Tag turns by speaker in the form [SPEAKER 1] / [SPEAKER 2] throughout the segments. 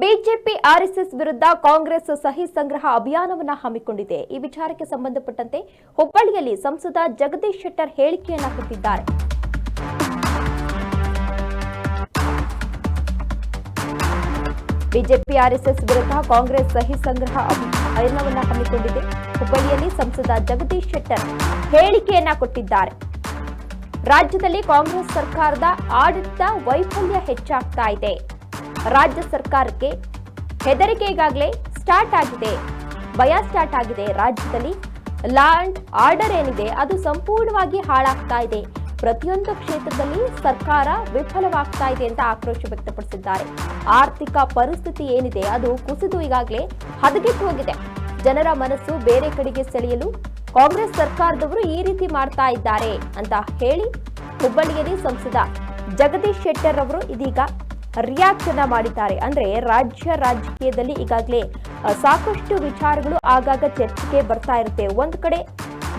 [SPEAKER 1] BJP RSS ವಿರುದ್ಧ ಕಾಂಗ್ರೆಸ್ ಸಹಿ ಸಂಗ್ರಹ ಅಭಿಯಾನವನ್ನ ಹಮ್ಮಿಕೊಂಡಿದೆ. ಈ ವಿಚಾರಕ್ಕೆ ಸಂಬಂಧಪಟ್ಟಂತೆ ಹುಬ್ಬಳ್ಳಿಯಲ್ಲಿ ಸಂಸದ ಜಗದೀಶ್ ಶೆಟ್ಟರ್ ಹೇಳಿಕೆಯನ್ನ ಕೊಟ್ಟಿದ್ದಾರೆ. ಬಿಜೆಪಿ ಆರ್ಎಸ್ಎಸ್ ವಿರುದ್ಧ ಕಾಂಗ್ರೆಸ್ ಸಹಿ ಸಂಗ್ರಹ ಅಭಿಯಾನವನ್ನ ಹಮ್ಮಿಕೊಂಡಿದೆ. ಹುಬ್ಬಳ್ಳಿಯಲ್ಲಿ ಸಂಸದ ಜಗದೀಶ್ ಶೆಟ್ಟರ್ ಹೇಳಿಕೆಯನ್ನ ಕೊಟ್ಟಿದ್ದಾರೆ. ರಾಜ್ಯದಲ್ಲಿ ಕಾಂಗ್ರೆಸ್ ಸರ್ಕಾರದ ಆಡಳಿತ ವೈಫಲ್ಯ ಹೆಚ್ಚಾಗ್ತಾ ಇದೆ. ರಾಜ್ಯ ಸರ್ಕಾರಕ್ಕೆ ಹೆದರಿಕೆ ಈಗಾಗಲೇ ಸ್ಟಾರ್ಟ್ ಆಗಿದೆ. ಭಯ ಸ್ಟಾರ್ಟ್ ಆಗಿದೆ. ರಾಜ್ಯದಲ್ಲಿ ಲಾ ಅಂಡ್ ಆರ್ಡರ್ ಏನಿದೆ, ಅದು ಸಂಪೂರ್ಣವಾಗಿ ಹಾಳಾಗ್ತಾ ಇದೆ. ಪ್ರತಿಯೊಂದು ಕ್ಷೇತ್ರದಲ್ಲಿ ಸರ್ಕಾರ ವಿಫಲವಾಗ್ತಾ ಇದೆ ಅಂತ ಆಕ್ರೋಶ ವ್ಯಕ್ತಪಡಿಸಿದ್ದಾರೆ. ಆರ್ಥಿಕ ಪರಿಸ್ಥಿತಿ ಏನಿದೆ, ಅದು ಕುಸಿದು ಈಗಾಗಲೇ ಹದಗೆಟ್ಟು ಹೋಗಿದೆ. ಜನರ ಮನಸ್ಸು ಬೇರೆ ಕಡೆಗೆ ಸೆಳೆಯಲು ಕಾಂಗ್ರೆಸ್ ಸರ್ಕಾರದವರು ಈ ರೀತಿ ಮಾಡ್ತಾ ಇದ್ದಾರೆ ಅಂತ ಹೇಳಿ ಹುಬ್ಬಳ್ಳಿಯಲ್ಲಿ ಸಂಸದ ಜಗದೀಶ್ ಶೆಟ್ಟರ್ ಅವರು ಇದೀಗ ರಿಯಾಕ್ಟ್ ಅನ್ನ ಮಾಡಿದ್ದಾರೆ. ಅಂದ್ರೆ ರಾಜ್ಯ ರಾಜಕೀಯದಲ್ಲಿ ಈಗಾಗಲೇ ಸಾಕಷ್ಟು ವಿಚಾರಗಳು ಆಗಾಗ ಚರ್ಚೆಗೆ ಬರ್ತಾ ಇರುತ್ತೆ. ಒಂದು ಕಡೆ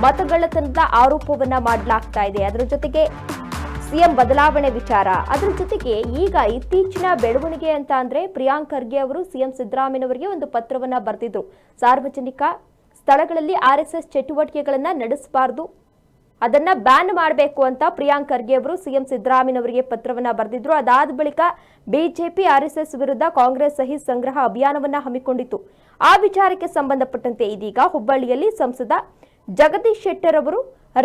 [SPEAKER 1] ಮತಗಳ್ಳತನದ ಆರೋಪವನ್ನ ಮಾಡಲಾಗ್ತಾ ಇದೆ. ಅದರ ಜೊತೆಗೆ ಸಿಎಂ ಬದಲಾವಣೆ ವಿಚಾರ. ಅದರ ಜೊತೆಗೆ ಈಗ ಇತ್ತೀಚಿನ ಬೆಳವಣಿಗೆ ಅಂತ ಅಂದ್ರೆ ಪ್ರಿಯಾಂಕ್ ಖರ್ಗೆ ಅವರು, ಸಿಎಂ ಸಿದ್ದರಾಮಯ್ಯನವರಿಗೆ ಒಂದು ಪತ್ರವನ್ನ ಬರೆದಿದ್ರು. ಸಾರ್ವಜನಿಕ ಸ್ಥಳಗಳಲ್ಲಿ ಆರ್ಎಸ್ಎಸ್ ಚಟುವಟಿಕೆಗಳನ್ನ ನಡೆಸಬಾರದು. ಅದನ್ನ ಬ್ಯಾನ್ ಮಾಡಬೇಕು ಅಂತ ಪ್ರಿಯಾಂಕ್ ಖರ್ಗೆ ಅವರು ಸಿಎಂ ಸಿದ್ದರಾಮಯ್ಯನವರಿಗೆ ಪತ್ರವನ್ನ ಬರೆದಿದ್ರು. ಅದಾದ ಬಳಿಕ ಬಿಜೆಪಿ ಆರ್ಎಸ್ಎಸ್ ವಿರುದ್ಧ ಕಾಂಗ್ರೆಸ್ ಸಹಿ ಸಂಗ್ರಹ ಅಭಿಯಾನವನ್ನ ಹಮ್ಮಿಕೊಂಡಿತ್ತು. ಆ ವಿಚಾರಕ್ಕೆ ಸಂಬಂಧಪಟ್ಟಂತೆ ಇದೀಗ ಹುಬ್ಬಳ್ಳಿಯಲ್ಲಿ ಸಂಸದ ಜಗದೀಶ್ ಶೆಟ್ಟರ್ ಅವರು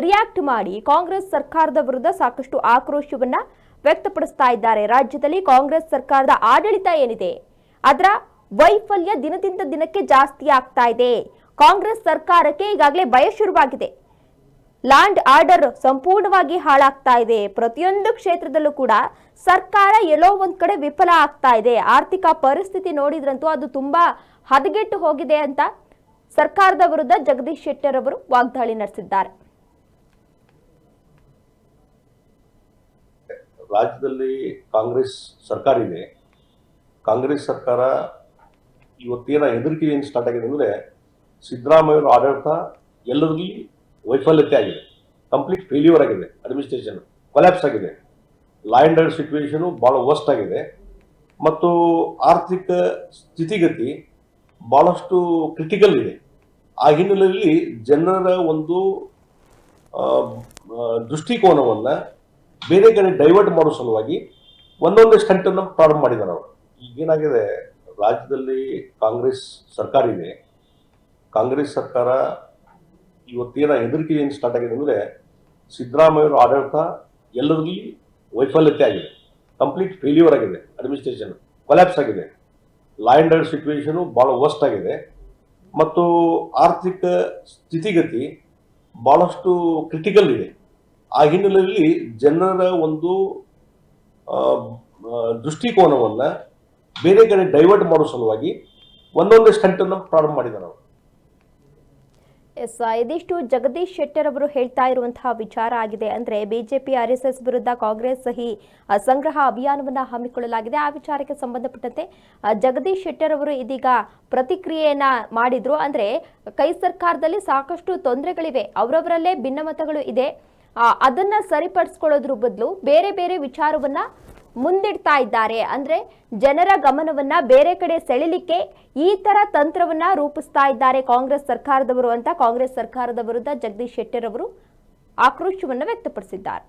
[SPEAKER 1] ರಿಯಾಕ್ಟ್ ಮಾಡಿ ಕಾಂಗ್ರೆಸ್ ಸರ್ಕಾರದ ವಿರುದ್ಧ ಸಾಕಷ್ಟು ಆಕ್ರೋಶವನ್ನ ವ್ಯಕ್ತಪಡಿಸ್ತಾ ಇದ್ದಾರೆ. ರಾಜ್ಯದಲ್ಲಿ ಕಾಂಗ್ರೆಸ್ ಸರ್ಕಾರದ ಆಡಳಿತ ಏನಿದೆ? ಅದರ ವೈಫಲ್ಯ ದಿನದಿಂದ ದಿನಕ್ಕೆ ಜಾಸ್ತಿ ಆಗ್ತಾ ಇದೆ. ಕಾಂಗ್ರೆಸ್ ಸರ್ಕಾರಕ್ಕೆ ಈಗಾಗಲೇ ಭಯ ಶುರುವಾಗಿದೆ. ಲ್ಯಾಂಡ್ ಆರ್ಡರ್ ಸಂಪೂರ್ಣವಾಗಿ ಹಾಳಾಗ್ತಾ ಇದೆ. ಪ್ರತಿಯೊಂದು ಕ್ಷೇತ್ರದಲ್ಲೂ ಕೂಡ ಸರ್ಕಾರ ಎಲ್ಲೋ ಒಂದ್ ಕಡೆ ವಿಫಲ ಆಗ್ತಾ ಇದೆ. ಆರ್ಥಿಕ ಪರಿಸ್ಥಿತಿ ನೋಡಿದ್ರಂತೂ ಅದು ತುಂಬಾ ಹದಗೆಟ್ಟು ಹೋಗಿದೆ ಅಂತ ಸರ್ಕಾರದ ವಿರುದ್ಧ ಜಗದೀಶ್ ಶೆಟ್ಟರ್ ಅವರು ವಾಗ್ದಾಳಿ ನಡೆಸಿದ್ದಾರೆ.
[SPEAKER 2] ರಾಜ್ಯದಲ್ಲಿ ಕಾಂಗ್ರೆಸ್ ಸರ್ಕಾರ ಇದೆ. ಕಾಂಗ್ರೆಸ್ ಸರ್ಕಾರ ಇವತ್ತೇನ ಹೆದರಿಕೆ ಏನು ಸ್ಟಾರ್ಟ್ ಆಗಿದೆ ಅಂದ್ರೆ ಸಿದ್ದರಾಮಯ್ಯ ಆಡಳಿತ ಎಲ್ಲರಲ್ಲಿ ವೈಫಲ್ಯತೆ ಆಗಿದೆ. ಕಂಪ್ಲೀಟ್ ಫೇಲ್ಯೂರ್ ಆಗಿದೆ ಅಡ್ಮಿನಿಸ್ಟ್ರೇಷನ್ ಕೊಲ್ಯಾಪ್ಸ್ ಆಗಿದೆ. ಲಾ ಅಂಡ್ ಆರ್ಡರ್ ಸಿಚುವೇಶನು ಭಾಳ ವರ್ಸ್ಟ್ ಆಗಿದೆ. ಮತ್ತು ಆರ್ಥಿಕ ಸ್ಥಿತಿಗತಿ ಭಾಳಷ್ಟು ಕ್ರಿಟಿಕಲ್ ಇದೆ. ಆ ಹಿನ್ನೆಲೆಯಲ್ಲಿ ಜನರ ಒಂದು ದೃಷ್ಟಿಕೋನವನ್ನು ಬೇರೆ ಕಡೆ ಡೈವರ್ಟ್ ಮಾಡೋ ಸಲುವಾಗಿ ಒಂದೊಂದು ಸ್ಟಂಟನ್ನು ಪ್ರಾರಂಭ ಮಾಡಿದ್ದಾರೆ ಅವರು. ಈಗೇನಾಗಿದೆ ರಾಜ್ಯದಲ್ಲಿ ಕಾಂಗ್ರೆಸ್ ಸರ್ಕಾರ ಇದೆ. ಕಾಂಗ್ರೆಸ್ ಸರ್ಕಾರ ಇವತ್ತೇನ ಹೆದರಿಕೆ ಏನು ಸ್ಟಾರ್ಟ್ ಆಗಿದೆ ಅಂದರೆ ಸಿದ್ದರಾಮಯ್ಯವರ ಆಡಳಿತ ಎಲ್ಲರಲ್ಲಿ ವೈಫಲ್ಯತೆ ಆಗಿದೆ. ಕಂಪ್ಲೀಟ್ ಫೇಲ್ಯೂರ್ ಆಗಿದೆ ಅಡ್ಮಿನಿಸ್ಟ್ರೇಷನ್ ಕೊಲ್ಯಾಪ್ಸ್ ಆಗಿದೆ. ಲಾ ಆ್ಯಂಡ್ ಆರ್ಡರ್ ಸಿಚುವೇಶನು ಭಾಳ ವರ್ಸ್ಟ್ ಆಗಿದೆ. ಮತ್ತು ಆರ್ಥಿಕ ಸ್ಥಿತಿಗತಿ ಭಾಳಷ್ಟು ಕ್ರಿಟಿಕಲ್ ಇದೆ. ಆ ಹಿನ್ನೆಲೆಯಲ್ಲಿ ಜನರ ಒಂದು ದೃಷ್ಟಿಕೋನವನ್ನು ಬೇರೆ ಕಡೆ ಡೈವರ್ಟ್ ಮಾಡೋ ಸಲುವಾಗಿ ಒಂದೊಂದು ಸ್ಟಂಟನ್ನು ಪ್ರಾರಂಭ ಮಾಡಿದ್ದಾರೆ ಅವರು.
[SPEAKER 1] ಎಸ್, ಇದಿಷ್ಟು ಜಗದೀಶ್ ಶೆಟ್ಟರ್ ಅವರು ಹೇಳ್ತಾ ಇರುವಂತಹ ವಿಚಾರ ಆಗಿದೆ ಅಂದ್ರೆ ಬಿಜೆಪಿ ಎಸ್ ವಿರುದ್ಧ ಕಾಂಗ್ರೆಸ್ ಸಹಿ ಸಂಗ್ರಹ ಅಭಿಯಾನವನ್ನ ಹಮ್ಮಿಕೊಳ್ಳಲಾಗಿದೆ. ಆ ವಿಚಾರಕ್ಕೆ ಸಂಬಂಧಪಟ್ಟಂತೆ ಜಗದೀಶ್ ಶೆಟ್ಟರ್ ಅವರು ಇದೀಗ ಪ್ರತಿಕ್ರಿಯೆಯನ್ನ ಮಾಡಿದ್ರು. ಅಂದ್ರೆ ಕೈ ಸರ್ಕಾರದಲ್ಲಿ ಸಾಕಷ್ಟು ತೊಂದರೆಗಳಿವೆ. ಅವರವರಲ್ಲೇ ಭಿನ್ನಮತಗಳು ಇದೆ. ಅದನ್ನ ಸರಿಪಡಿಸ್ಕೊಳ್ಳೋದ್ರ ಬದಲು ಬೇರೆ ಬೇರೆ ವಿಚಾರವನ್ನ ಮುಂದಿಡ್ತಾ ಇದ್ದಾರೆ. ಅಂದ್ರೆ ಜನರ ಗಮನವನ್ನ ಬೇರೆ ಕಡೆ ಸೆಳಿಲಿಕ್ಕೆ ಈ ತರ ತಂತ್ರವನ್ನ ರೂಪಿಸ್ತಾ ಇದ್ದಾರೆ ಕಾಂಗ್ರೆಸ್ ಸರ್ಕಾರದವರು ಅಂತ ಕಾಂಗ್ರೆಸ್ ಸರ್ಕಾರದ ವಿರುದ್ಧ ಜಗದೀಶ್ ಶೆಟ್ಟರ್ ಅವರು ಆಕ್ರೋಶವನ್ನ ವ್ಯಕ್ತಪಡಿಸಿದ್ದಾರೆ.